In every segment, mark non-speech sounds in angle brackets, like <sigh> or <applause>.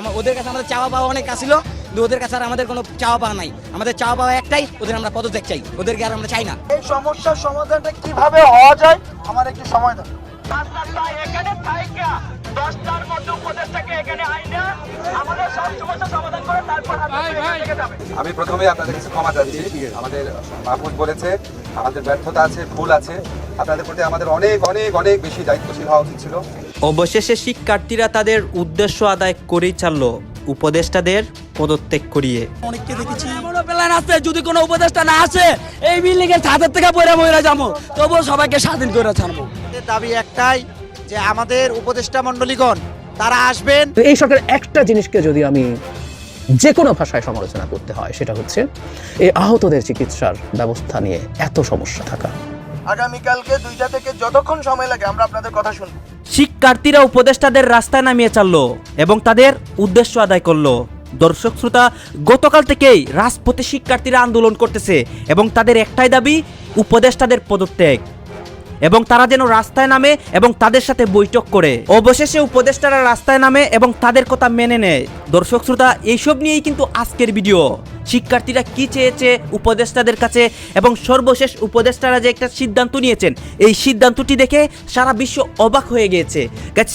আমার ওদের কাছে আমাদের চাওয়া পাওয়া অনেক কিন্তু ওদের কাছে আর আমাদের কোনো চাওয়া পাওয়া নাই। আমাদের চাওয়া পাওয়া একটাই ওদের আমরা পদত্যাগ চাই। ওদেরকে আর আমরা চাই না। এই সমস্যার সমাধানটা কীভাবে হওয়া যায় আমার একটু সময় দাও। এখানে থাইকা দশটার মধ্যে উপদেশটাকে এখানে আইনা আমাদের সব সমস্যা সমাধান করে তারপর আমি প্রথমে আপনাদের কাছে ক্ষমা চাচ্ছি। আমাদের মাহফুজ বলেছে আমাদের ব্যর্থতা আছে ভুল আছে। আপনাদের প্রতি আমাদের অনেক অনেক অনেক বেশি দায়িত্বশীল হওয়া উচিত ছিল। অবশেষে শিক্ষার্থীরা তাদের উদ্দেশ্য আদায় করেই ছাড়ল উপদেষ্টাদের পদত্যাগ করিয়ে। অনেককে দেখেছি। প্ল্যান আছে যদি কোনো উপদেশটা না আসে এই বিল্ডিং এর ছাদের থেকে পড়ে মরে যাব। তবুও সবাইকে স্বাধীন করে ছাড়বো। দাবি একটাই যে আমাদের উপদেষ্টা মণ্ডলীগণ তারা আসবেন। তো এই সরকারের একটা জিনিসকে যদি আমি যে কোনো ভাষায় সমালোচনা করতে হয় সেটা হচ্ছে এই আহতদের চিকিৎসার ব্যবস্থা নিয়ে এত সমস্যা থাকা। আগামীকালকে দুইটা থেকে যতক্ষণ সময় লাগে আমরা আপনাদের কথা শুনব। শিক্ষার্থীরা উপদেষ্টাদের রাস্তায় নামিয়ে চাললো এবং তাদের উদ্দেশ্য আদায় করল। দর্শক শ্রোতা, গতকাল থেকেই রাজপথে শিক্ষার্থীরা আন্দোলন করতেছে এবং তাদের একটাই দাবি, উপদেষ্টাদের পদত্যাগ। এবং তারা যেন রাস্তায় নামে এবং তাদের সাথে বৈঠক করে। অবশেষে উপদেষ্টারা রাস্তায় নামে এবং তাদের কথা মেনে নেয়। দর্শক শ্রোতা, এইসব নিয়েই কিন্তু আজকের ভিডিও। শিক্ষার্থীরা কি চেয়েছে উপদেষ্টাদের কাছে এবং সর্বশেষ উপদেষ্টারা যে একটা সিদ্ধান্ত নিয়েছেন, এই সিদ্ধান্তটি দেখে সারা বিশ্ব অবাক হয়ে গিয়েছে।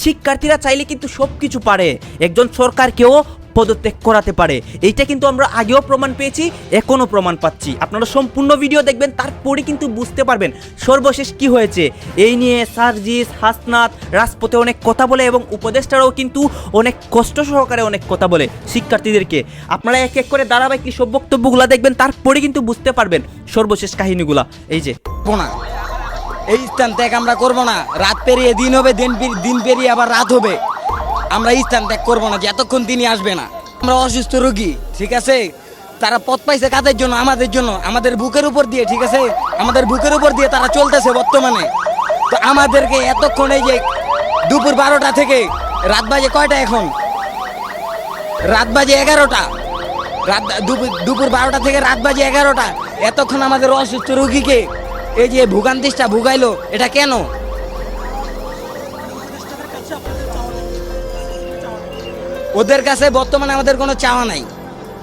শিক্ষার্থীরা চাইলে কিন্তু সব কিছু পারে। একজন সরকারকেও পদত্যাগ করাতে পারে। এইটা কিন্তু আমরা আগেও প্রমাণ পেয়েছি, এখনও প্রমাণ পাচ্ছি। আপনারা সম্পূর্ণ ভিডিও দেখবেন তারপরে কিন্তু বুঝতে পারবেন সর্বশেষ কি হয়েছে। এই নিয়ে সার্জিস, হাসনাত রাজপথে অনেক কথা বলে এবং উপদেষ্টারাও কিন্তু অনেক কষ্ট সহকারে অনেক কথা বলে শিক্ষার্থীদেরকে। আপনারা এক এক করে ধারাবাহিক সব বক্তব্যগুলো দেখবেন তারপরে কিন্তু বুঝতে পারবেন সর্বশেষ কাহিনীগুলা। এই যে। এই স্থান ত্যাগ আমরা করব না। রাত পেরিয়ে দিন হবে, দিন দিন পেরিয়ে আবার রাত হবে। আমরা স্থান ত্যাগ করব না যতক্ষণ তিনি আসবে না। আমরা অসুস্থ রোগী, ঠিক আছে? তারা পথ পাইছে কাদের জন্য? আমাদের জন্য। আমাদের বুকের উপর দিয়ে, ঠিক আছে? আমাদের বুকের উপর দিয়ে তারা চলতেছে বর্তমানে। তো আমাদেরকে এতক্ষণ এই যে দুপুর বারোটা থেকে, রাত বাজে কয়টা এখন? রাত বাজে এগারোটা। রাত দুপুর দুপুর বারোটা থেকে রাত বাজে এগারোটা। এতক্ষণ আমাদের অসুস্থ রোগীকে এই যে ভোগান্তিসটা ভুগাইলো, এটা কেন? ওদের কাছে বর্তমানে আমাদের কোনো চাওয়া নাই।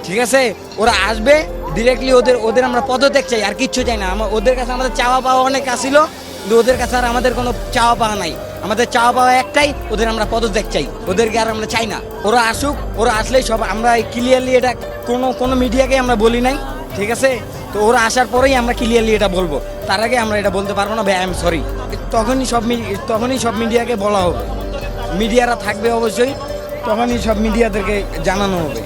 ঠিক আছে? ওরা আসবে ডিরেক্টলি ওদের ওদের আমরা পদত্যাগ চাই, আর কিচ্ছু চাই না। আমা- ওদের কাছে আমাদের চাওয়া পাওয়া অনেক আসিল, কিন্তু ওদের কাছে আর আমাদের কোনো চাওয়া পাওয়া নাই। আমাদের চাওয়া পাওয়া একটাই, ওদের আমরা পদত্যাগ চাই। ওদেরকে আর আমরা চাই না। ওরা আসুক, ওরা আসলেই সব আমরা ক্লিয়ারলি এটা কোনো কোনো মিডিয়াকে আমরা বলি নাই। ঠিক আছে? তো ওরা আসার পরেই আমরা ক্লিয়ারলি এটা বলব। তার আগে আমরা এটা বলতে পারব না, ভাই আই এম সরি তখনই সব তখনই সব মিডিয়াকে বলা হবে। মিডিয়ারা থাকবে অবশ্যই। তখনই সব মিডিয়াদেরকে জানানো হবে।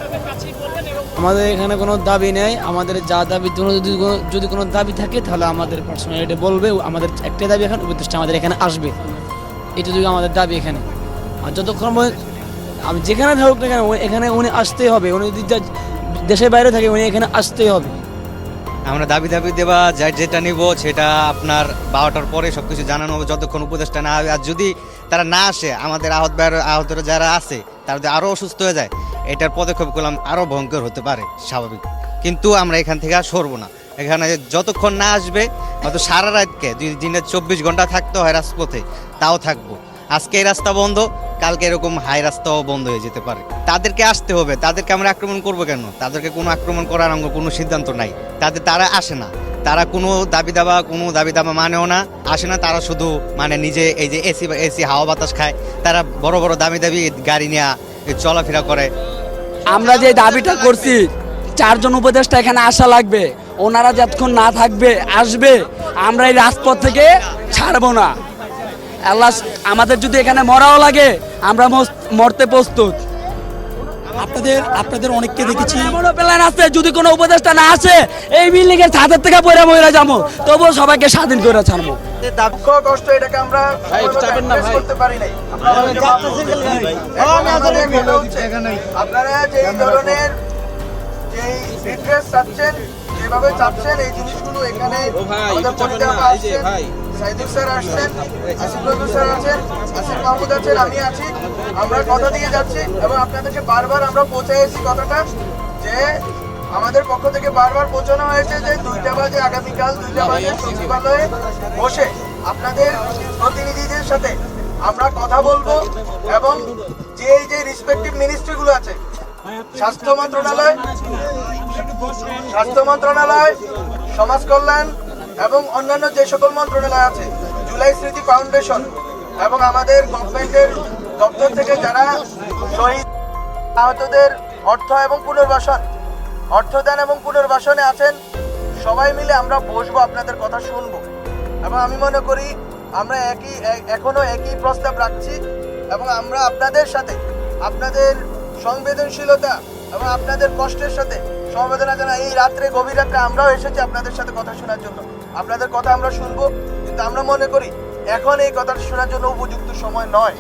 আমাদের এখানে কোনো দাবি নেই। আমাদের যা দাবি যদি যদি কোনো দাবি থাকে, তাহলে আমাদের পার্সোনাল এটা বলবে। আমাদের একটাই দাবি এখানে, উপদেষ্টা আমাদের এখানে আসবে। এটা যদি আমাদের দাবি এখানে। আর যতক্ষণ আমি যেখানে থাকুক না কেন, এখানে উনি আসতেই হবে। উনি যদি দেশের বাইরে থাকে, উনি এখানে আসতেই হবে। আমরা দাবি দাবি দেওয়া যা যেটা নিব সেটা আপনার বারোটার পরে সব কিছু জানানো হবে, যতক্ষণ উপদেশটা না আর যদি তারা না আসে, আমাদের আহত আহতরা যারা আছে, তারা যদি আরও অসুস্থ হয়ে যায়, এটার পদক্ষেপ করলাম আরও ভয়ঙ্কর হতে পারে, স্বাভাবিক। কিন্তু আমরা এখান থেকে আর সরবো না। এখানে যতক্ষণ না আসবে, হয়তো সারা রাতকে, যদি দিনে চব্বিশ ঘণ্টা থাকতে হয় রাজপথে, তাও থাকব। আজকে এই রাস্তা বন্ধ, কালকে এরকম হাই রাস্তাও বন্ধ হয়ে যেতে পারে। তাদেরকে আসতে হবে, তাদেরকে আমরা আক্রমণ করব কেন? তাদেরকে কোনো আক্রমণ করার অঙ্গ কোনো সিদ্ধান্ত নাই। তাদের, তারা আসে না। তারা কোনো দাবি দাবা, কোনো দাবি দাবা মানেও না। আসে না, তারা শুধু মানে নিজে এই যে এসি এসি হাওয়া বাতাস খায়। তারা বড় বড় দামি দাবি গাড়ি নিয়ে চলাফেরা করে। আমরা যে দাবিটা করছি, চারজন উপদেষ্টা এখানে আসা লাগবে। ওনারা যতক্ষণ না থাকবে, আসবে। আমরা এই রাজপথ থেকে ছাড়বো না। আল্লাহ আমাদের যদি এখানে মরাও লাগে আমরা মরতে প্রস্তুত। আপনাদের আপনাদের অনেককে দেখেছি। এমনও প্ল্যান আছে যদি কোনো উপদেষ্টা না আসে এই বিল্ডিং এর ছাদের থেকে পড়ে মরে যাব। তবুও সবাইকে স্বাধীন করে ছাড়বো। দুঃখ কষ্ট এটাকে আমরা করতে পারি নাই। আমাদেরকে মাফ করে দিন। এখন আমাদের কথা হচ্ছে, আপনারা যে ধরনের যেই redress চাচ্ছেন যেভাবে চাচ্ছেন এই জিনিসগুলো এখানে আমাদের পরিচয় আসছেন সাইদুল স্যার আসছেন, আসিফ নজরুল স্যার আছেন, আসিফ মাহমুদ আছেন, আমি আছি। আমরা কথা দিয়ে যাচ্ছি এবং আপনাদেরকে বারবার আমরা পৌঁছে এসেছি কথাটা যে আমাদের পক্ষ থেকে বারবার পৌঁছানো হয়েছে যে দুইটা বাজে আগামীকাল, দুইটা বাজে সচিবালয়ে বসে আপনাদের প্রতিনিধিদের সাথে আমরা কথা বলব এবং যে যে রিসপেক্টিভ মিনিস্ট্রিগুলো আছে, স্বাস্থ্য মন্ত্রণালয় স্বাস্থ্য মন্ত্রণালয়, সমাজ কল্যাণ এবং অন্যান্য যে সকল মন্ত্রণালয় আছে, জুলাই স্মৃতি ফাউন্ডেশন এবং আমাদের গভর্নমেন্টের দপ্তর থেকে যারা শহীদ আহতদের অর্থ এবং পুনর্বাসন অর্থদান এবং পুনর্বাসনে আছেন, সবাই মিলে আমরা বসবো, আপনাদের কথা শুনব। এবং আমি মনে করি আমরা একই এ- এখনও একই প্রস্তাব রাখছি এবং আমরা আপনাদের সাথে, আপনাদের সংবেদনশীলতা এবং আপনাদের কষ্টের সাথে সমবেদনা জানা এই রাত্রে, গভীর রাত্রে আমরাও এসেছি আপনাদের সাথে কথা শোনার জন্য। আপনাদের কথা আমরা শুনব, কিন্তু আমরা মনে করি এখন এই কথাটা শোনার জন্য উপযুক্ত সময় নয়।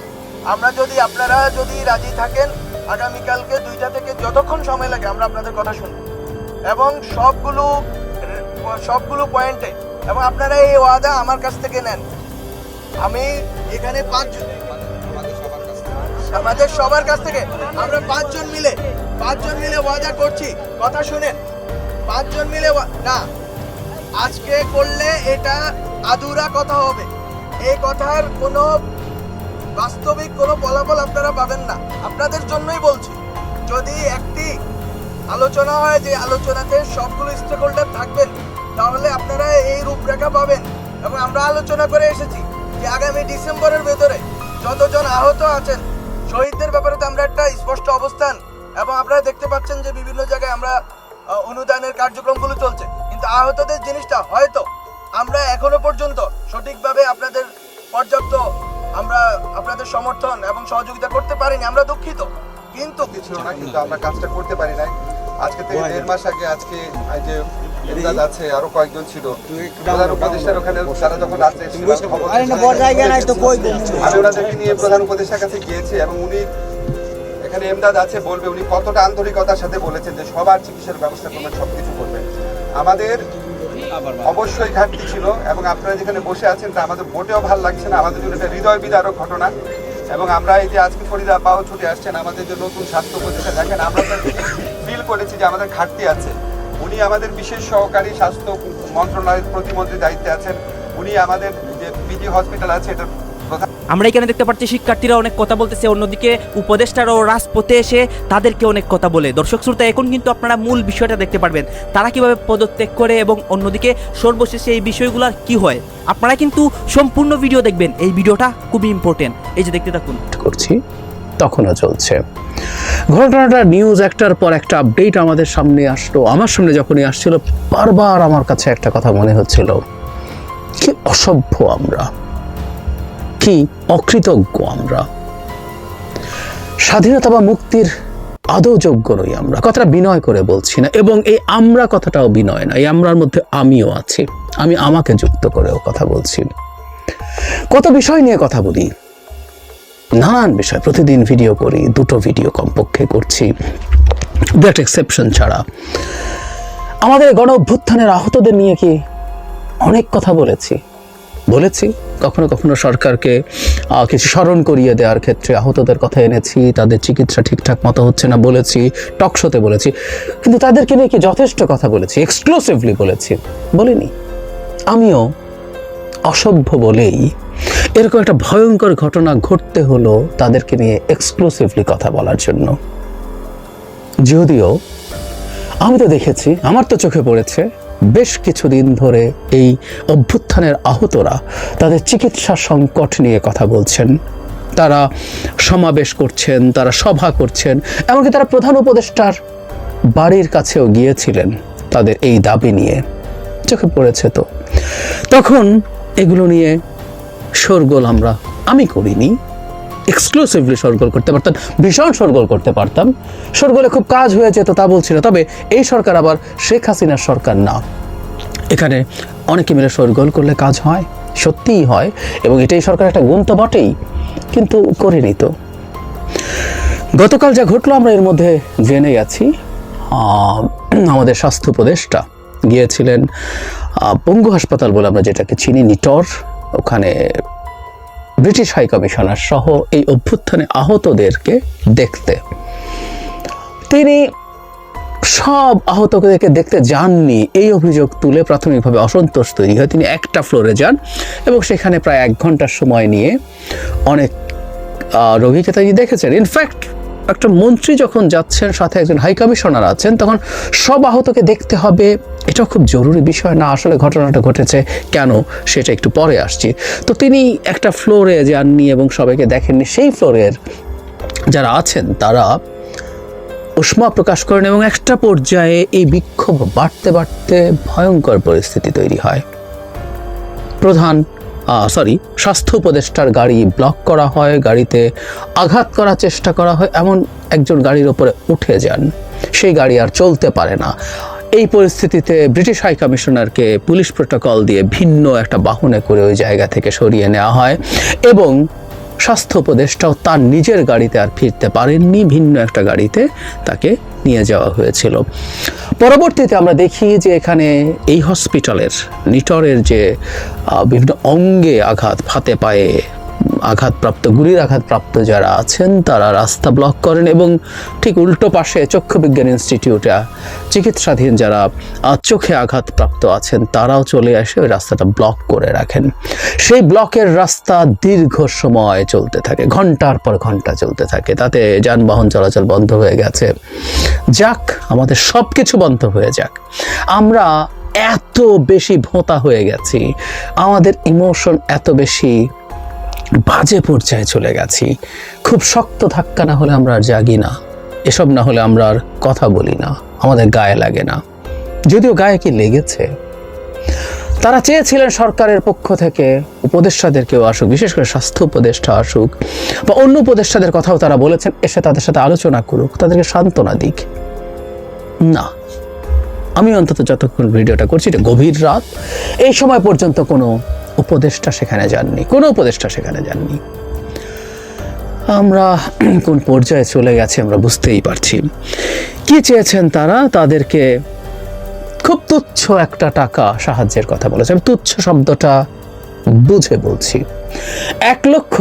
আমরা যদি, আপনারা যদি রাজি থাকেন, আগামীকালকে দুইটা থেকে যতক্ষণ সময় লাগে আমরা আপনাদের কথা শুনব। এবং সবগুলো সবগুলো পয়েন্টে, এবং আপনারা এই ওয়াদা আমার কাছ থেকে নেন। আমি এখানে পাঁচজন, আমাদের সবার কাছ থেকে, আমরা পাঁচজন মিলে পাঁচজন মিলে ওয়াদা করছি। কথা শুনেন। পাঁচজন মিলে না। আজকে করলে এটা আধুরা কথা হবে। এই কথার কোনো বাস্তবিক কোনো ফলাফল আপনারা পাবেন না। আপনাদের জন্যই বলছি, যদি একটি আলোচনা হয় যে আলোচনাতে সবগুলো স্টেক হোল্ডার থাকবেন, তাহলে আপনারা এই রূপরেখা পাবেন এবং আমরা আলোচনা করে এসেছি যে আগামী ডিসেম্বরের ভেতরে যতজন আহত আছেন, শহীদদের ব্যাপারে তো আমরা একটা স্পষ্ট অবস্থান এবং আপনারা দেখতে পাচ্ছেন যে বিভিন্ন জায়গায় আমরা অনুদানের কার্যক্রমগুলো চলছে। কিন্তু আহতদের জিনিসটা হয়তো আমরা এখনও পর্যন্ত সঠিকভাবে আপনাদের পর্যাপ্ত আমরা আপনাদের সমর্থন এবং সহযোগিতা করতে পারিনি আমরা দুঃখিত। কিন্তু ছিল না কিন্তু আমরা কাজটা করতে পারি নাই। আজকে থেকে দেড় মাস আগে আজকে এই যে এমদাদ আছে আরও কয়েকজন ছিল। প্রধান উপদেষ্টার ওখানে তারা যখন রাত্রে এসেছিল, খবর পেয়েছিলাম। আমি ওনাদেরকে নিয়ে প্রধান উপদেষ্টার কাছে গিয়েছি এবং উনি এখানে এমদাদ আছে বলবে উনি কতটা আন্তরিকতার সাথে বলেছেন যে সবার চিকিৎসার ব্যবস্থা করবেন সবকিছু করবেন। আমাদের অবশ্যই ঘাটতি ছিল এবং আপনারা যেখানে বসে আছেন তা আমাদের মোটেও ভালো লাগছে না। আমাদের জন্য একটা হৃদয় বিদারক ঘটনা। এবং আমরা এই যে আজকে ফরিদা পাও ছুটে আসছেন, আমাদের যে নতুন স্বাস্থ্য উপদেষ্টা, দেখেন আমরা ফিল করেছি যে আমাদের ঘাটতি আছে। উনি আমাদের বিশেষ সহকারী স্বাস্থ্য মন্ত্রণালয়ের প্রতিমন্ত্রী দায়িত্বে আছেন। উনি আমাদের যে পিজি হসপিটাল আছে, এটার আমরা এখানে দেখতে পাচ্ছি শিক্ষার্থীরা অনেক কথা বলতেছে, অন্যদিকে উপদেষ্টারাও রাজপথে এসে তাদেরকে অনেক কথা বলে। দর্শক শ্রোতা, এখন কিন্তু আপনারা মূল বিষয়টা দেখতে পারবেন। তারা কীভাবে পদত্যাগ করে এবং অন্যদিকে সর্বশেষে এই বিষয়গুলোর কি হয়? আপনারা কিন্তু সম্পূর্ণ ভিডিও দেখবেন। এই ভিডিওটা খুবই ইম্পর্টেন্ট এই যে দেখতে থাকুন। করছি, তখনও চলছে। ঘটনাটা নিউজ একটার পর একটা আপডেট আমাদের সামনে আসলো। আমার সামনে যখনই আসছিল, বারবার আমার কাছে একটা কথা মনে হচ্ছিল। কি অসভ্য আমরা। কি অকৃতজ্ঞ আমরা? স্বাধীনতা বা মুক্তির আদৌ যোগ্য নই আমরা। কথাটা বিনয় করে বলছি না, এবং এই আমরা কথাটাও বিনয় না, এই আমরার মধ্যে আমিও আছি। আমি আমাকে যুক্ত করেও কথা বলছি কত বিষয় নিয়ে কথা বলি? নানান বিষয়। প্রতিদিন ভিডিও করি, দুটো ভিডিও কমপক্ষে করছি। দ্যাট এক্সেপশন ছাড়া। আমাদের গণ অভ্যুত্থানের আহতদের নিয়ে কি অনেক কথা বলেছি? বলেছি? কখনো কখনো সরকারকে কিছু স্মরণ করিয়ে দেওয়ার ক্ষেত্রে আহতদের কথা এনেছি, তাদের চিকিৎসা ঠিকঠাক মতো হচ্ছে না বলেছি টকশোতে বলেছি। কিন্তু তাদেরকে নিয়ে কি যথেষ্ট কথা বলেছি? এক্সক্লুসিভলি বলেছি। বলিনি। আমিও অসভ্য বলেই এরকম একটা ভয়ঙ্কর ঘটনা ঘটতে হলো তাদেরকে নিয়ে এক্সক্লুসিভলি কথা বলার জন্য। যদিও আমি তো দেখেছি, আমার তো চোখে পড়েছে বেশ কিছুদিন ধরে এই অভ্যুত্থানের আহতরা তাদের চিকিৎসা সংকট নিয়ে কথা বলছেন। তারা সমাবেশ করছেন, তারা সভা করছেন, এমনকি তারা প্রধান উপদেষ্টার বাড়ির কাছেও গিয়েছিলেন তাদের এই দাবি নিয়ে। চোখে পড়েছে তো। তখন এগুলো নিয়ে শোরগোল আমরা, আমি করিনি। এক্সক্লুসিভলি শোরগোল করতে পারতাম, ভীষণ শোরগোল করতে পারতাম। শোরগোলে খুব কাজ হয়ে যেত তা বলছিল তবে এই সরকার আবার শেখ হাসিনার সরকার না। এখানে অনেকে মিলে শোরগোল করলে কাজ হয়, সত্যিই হয়, এবং এটাই সরকার একটা গুণ তো বটেই, কিন্তু করিনি তো। গতকাল যা ঘটলো আমরা এর মধ্যে জেনে গেছি আমাদের স্বাস্থ্য উপদেষ্টা গিয়েছিলেন পঙ্গু হাসপাতাল বলে আমরা যেটাকে চিনি, নিটর, ওখানে ব্রিটিশ হাই কমিশনার সহ এই অভ্যুত্থানে আহতদেরকে দেখতে। তিনি সব আহতদেরকে দেখতে যাননি। এই অভিযোগ তুলে প্রাথমিকভাবে অসন্তোষ তৈরি হয়। তিনি একটা ফ্লোরে যান এবং সেখানে প্রায় এক ঘণ্টার সময় নিয়ে অনেক রোগীকে তিনি দেখেছেন। ইনফ্যাক্ট একটা মন্ত্রী যখন যাচ্ছেন, সাথে একজন হাই কমিশনার আছেন, তখন সব আহতকে দেখতে হবে। এটা খুব জরুরি বিষয় না, আসলে ঘটনাটা ঘটেছে কেন সেটা একটু পরে আসছি। তো তিনি একটা ফ্লোরে যাননি এবং সবাইকে দেখেননি। সেই ফ্লোরের যারা আছেন, তারা উষ্মা প্রকাশ করেন এবং একটা পর্যায়ে এই বিক্ষোভ বাড়তে বাড়তে ভয়ঙ্কর পরিস্থিতি তৈরি হয়। প্রধান সরি স্বাস্থ্য উপদেষ্টার গাড়ি ব্লক করা হয়, গাড়িতে আঘাত করার চেষ্টা করা হয়, এমন একজন গাড়ির ওপরে উঠে যান। সেই গাড়ি আর চলতে পারে না। এই পরিস্থিতিতে ব্রিটিশ হাই কমিশনারকে পুলিশ প্রোটোকল দিয়ে ভিন্ন একটা বাহনে করে ওই জায়গা থেকে সরিয়ে নেওয়া হয় এবং স্বাস্থ্য উপদেষ্টাও তার নিজের গাড়িতে আর ফিরতে পারেননি, ভিন্ন একটা গাড়িতে তাকে নিয়ে যাওয়া হয়েছিল। পরবর্তীতে আমরা দেখি যে এখানে এই হসপিটালের নিটরের যে বিভিন্ন অঙ্গে আঘাত ফাতে পায়ে আঘাতপ্রাপ্ত, গুলির আঘাতপ্রাপ্ত যারা আছেন, তারা রাস্তা ব্লক করেন এবং ঠিক উল্টো পাশে চক্ষু বিজ্ঞান ইনস্টিটিউটে চিকিৎসাধীন যারা চোখে আঘাতপ্রাপ্ত আছেন, তারাও চলে আসে ওই রাস্তাটা ব্লক করে রাখেন। সেই ব্লকের রাস্তা দীর্ঘ সময় চলতে থাকে, ঘণ্টার পর ঘণ্টা চলতে থাকে। তাতে যানবাহন চলাচল বন্ধ হয়ে গেছে। যাক, আমাদের সব কিছু বন্ধ হয়ে যাক। আমরা এত বেশি ভোঁতা হয়ে গেছি, আমাদের ইমোশন এত বেশি বাজে পর্যায়ে চলে গেছি। খুব শক্ত ধাক্কা না হলে আমরা আর জাগি না। এসব না হলে আমরা আর কথা বলি না। আমাদের গায়ে লাগে না। যদিও গায়ে কি লেগেছে। তারা চেয়েছিলেন সরকারের পক্ষ থেকে উপদেষ্টাদের কেউ আসুক, বিশেষ করে স্বাস্থ্য উপদেষ্টা আসুক, বা অন্য উপদেষ্টাদের কথাও তারা বলেছেন, এসে তাদের সাথে আলোচনা করুক, তাদেরকে সান্ত্বনা দিক। না। আমি অন্তত যতক্ষণ ভিডিওটা করছি, এটা গভীর রাত। এই সময় পর্যন্ত কোনো উপদেষ্টা সেখানে যাননি, কোনো উপদেষ্টা সেখানে যাননি। আমরা <clears throat> কোন পর্যায়ে চলে গেছে আমরা বুঝতেই পারছি। কি চেয়েছেন তারা? তাদেরকে খুব তুচ্ছ একটা টাকা সাহায্যের কথা বলেছে। আমি তুচ্ছ শব্দটা বুঝে বলছি। এক লক্ষ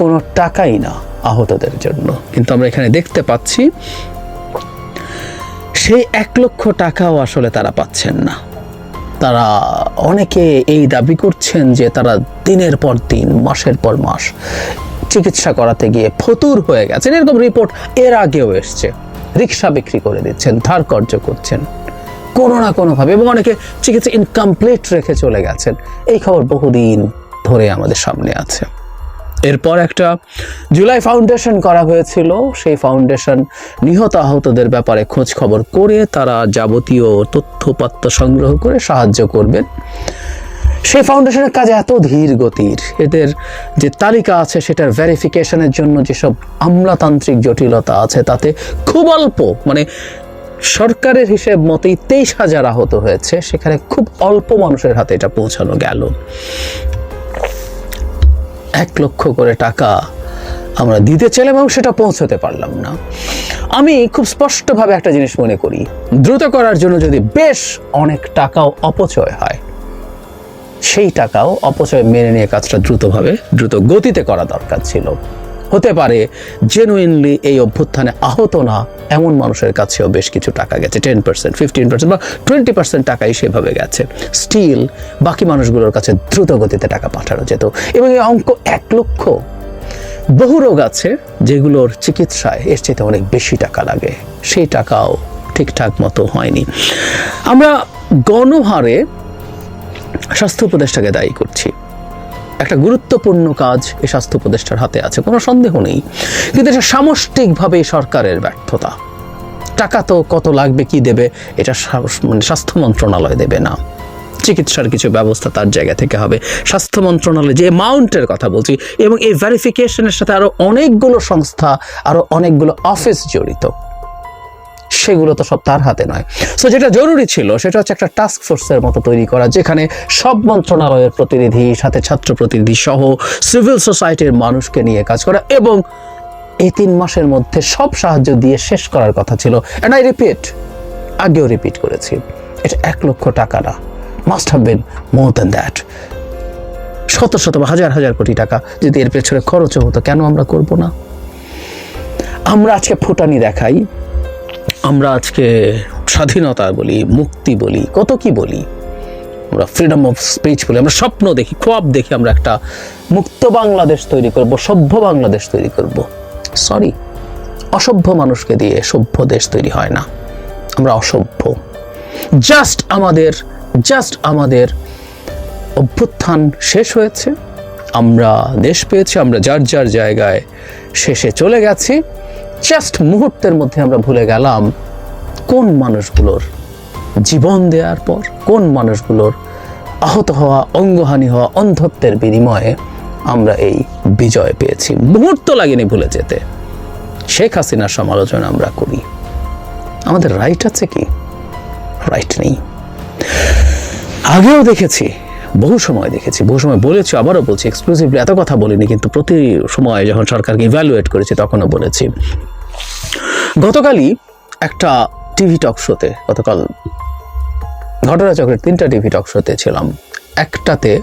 কোনো টাকাই না আহতদের জন্য। কিন্তু আমরা এখানে দেখতে পাচ্ছি, সেই এক লক্ষ টাকাও আসলে তারা পাচ্ছেন না। তারা অনেকে এই দাবি করছেন যে তারা দিনের পর দিন, মাসের পর মাস চিকিৎসা করাতে গিয়ে ফতুর হয়ে গেছেন। এরকম রিপোর্ট এর আগেও এসছে। রিক্সা বিক্রি করে দিচ্ছেন, ধার কর্য করছেন। কোনো না কোনোভাবে এবং অনেকে চিকিৎসা ইনকমপ্লিট রেখে চলে গেছেন। এই খবর বহুদিন ধরে আমাদের সামনে আছে। এরপর একটা জুলাই ফাউন্ডেশন করা হয়েছিল। সেই ফাউন্ডেশন নিহত আহতদের ব্যাপারে খোঁজ খবর করে তারা যাবতীয় তথ্যপাত্র সংগ্রহ করে সাহায্য করবেন সেই ফাউন্ডেশনের কাজ এত ধীর গতির। এদের যে তালিকা আছে সেটার ভেরিফিকেশনের জন্য যেসব আমলাতান্ত্রিক জটিলতা আছে, তাতে খুব অল্প মানে সরকারের হিসেব মতেই তেইশ হাজার আহত হয়েছে। সেখানে খুব অল্প মানুষের হাতে এটা পৌঁছানো গেল। এক লক্ষ করে টাকা আমরা দিতে চাইলাম এবং সেটা পৌঁছতে পারলাম না। আমি খুব স্পষ্টভাবে একটা জিনিস মনে করি, দ্রুত করার জন্য যদি বেশ অনেক টাকাও অপচয় হয়, সেই টাকাও অপচয় মেনে নিয়ে কাজটা দ্রুতভাবে, দ্রুত গতিতে করা দরকার ছিল। হতে পারে। জেনুইনলি এই অভ্যুত্থানে আহত না, এমন মানুষের কাছেও বেশ কিছু টাকা গেছে। টেন পার্সেন্ট ফিফটিন পার্সেন্ট বা টোয়েন্টি পার্সেন্ট টাকাই সেভাবে গেছে। স্টিল বাকি মানুষগুলোর কাছে দ্রুত গতিতে টাকা পাঠানো যেত। এবং এই অঙ্ক এক লক্ষ। বহু রোগ আছে যেগুলোর চিকিৎসায় এর চাইতে অনেক বেশি টাকা লাগে। সেই টাকাও ঠিকঠাক মতো হয়নি। আমরা গণহারে স্বাস্থ্য উপদেষ্টাকে দায়ী করছি। একটা গুরুত্বপূর্ণ কাজ এই স্বাস্থ্য উপদেষ্টার হাতে আছে, কোনো সন্দেহ নেই। কিন্তু এটা সামষ্টিকভাবে সরকারের ব্যর্থতা। টাকা তো কত লাগবে, কি দেবে, এটা মানে স্বাস্থ্য মন্ত্রণালয় দেবে না। চিকিৎসার কিছু ব্যবস্থা তার জায়গা থেকে হবে। স্বাস্থ্য মন্ত্রণালয়, যে অ্যামাউন্টের কথা বলছি, এবং এই ভেরিফিকেশনের সাথে আরও অনেকগুলো সংস্থা আরও অনেকগুলো অফিস জড়িত। সেগুলো তো সব তার হাতে নয়। সো যেটা জরুরি ছিল, সেটা হচ্ছে একটা টাস্ক ফোর্সের মতো তৈরি করা, যেখানে সব মন্ত্রণালয়ের প্রতিনিধি, সাথে ছাত্র প্রতিনিধি সহ সিভিল সোসাইটির মানুষকে নিয়ে কাজ করা এবং এই তিন মাসের মধ্যে সব সাহায্য দিয়ে শেষ করার কথা ছিল। অ্যান্ড আই রিপিট আগেও রিপিট করেছি, এটা এক লক্ষ টাকা না must have been more than that শত শত হাজার হাজার কোটি টাকা যদি এর পেছনে খরচও হতো, কেন আমরা করব না? আমরা আজকে ফুটানি দেখাই আমরা আজকে স্বাধীনতা বলি, মুক্তি বলি, কত কি বলি? আমরা ফ্রিডম অফ স্পিচ বলি, আমরা স্বপ্ন দেখি, খোয়াব দেখি, আমরা একটা মুক্ত বাংলাদেশ তৈরি করব, সভ্য বাংলাদেশ তৈরি করব। সরি অসভ্য মানুষকে দিয়ে সভ্য দেশ তৈরি হয় না। আমরা অসভ্য। জাস্ট আমাদের জাস্ট আমাদের অভ্যুত্থান শেষ হয়েছে, আমরা দেশ পেয়েছি, আমরা যার যার জায়গায় শেষে চলে গেছি। জাস্ট মুহূর্তের মধ্যে আমরা ভুলে গেলাম কোন মানুষগুলোর জীবন দেওয়ার পর, কোন মানুষগুলোর আহত হওয়া, অঙ্গহানি হওয়া, অন্ধত্বের বিনিময়ে আমরা এই বিজয় পেয়েছি। মুহূর্ত লাগেনি ভুলে যেতে। শেখ হাসিনার সমালোচনা আমরা করি। আমাদের রাইট আছে কি? রাইট নেই। আগেও দেখেছি, বহু সময় দেখেছি, বহু সময় বলেছি, আবারও বলছি এক্সক্লুসিভলি এত কথা বলিনি, কিন্তু প্রতি সময় যখন সরকারকে ইভ্যালুয়েট করেছি, তখনও বলেছি। গতকালই একটা টিভি টক শোতে, গতকাল ঘটনাচক্রের তিনটা টিভি টক শোতে ছিলাম। একটাতে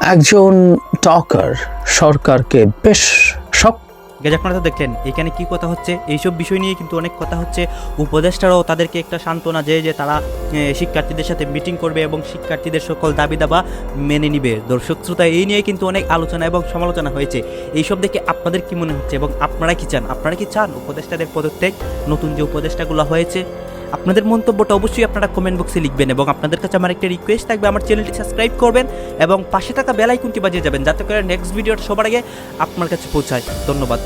একজন টকার সরকারকে বেশ তো দেখলেন, এখানে কি কথা হচ্ছে? এইসব বিষয় নিয়ে কিন্তু অনেক কথা হচ্ছে। উপদেষ্টারাও তাদেরকে একটা সান্ত্বনা যে যে তারা শিক্ষার্থীদের সাথে মিটিং করবে এবং শিক্ষার্থীদের সকল দাবি দাবা মেনে নিবে। দর্শক শ্রোতা, এই নিয়ে কিন্তু অনেক আলোচনা এবং সমালোচনা হয়েছে। এইসব দেখে আপনাদের কি মনে হচ্ছে এবং আপনারা কি চান? আপনারা কি চান উপদেষ্টাদের পদত্যাগ? নতুন যে উপদেষ্টাগুলো হয়েছে, আপনাদের মন্তব্যটা অবশ্যই আপনারা কমেন্ট বক্সে লিখবেন এবং আপনাদের কাছে আমার একটা রিকোয়েস্ট থাকবে, আমার চ্যানেলটি সাবস্ক্রাইব করবেন এবং পাশে থাকা বেল আইকনটি বাজিয়ে যাবেন, যাতে করে নেক্সট ভিডিওটা সবার আগে আপনার কাছে পৌঁছায়। ধন্যবাদ।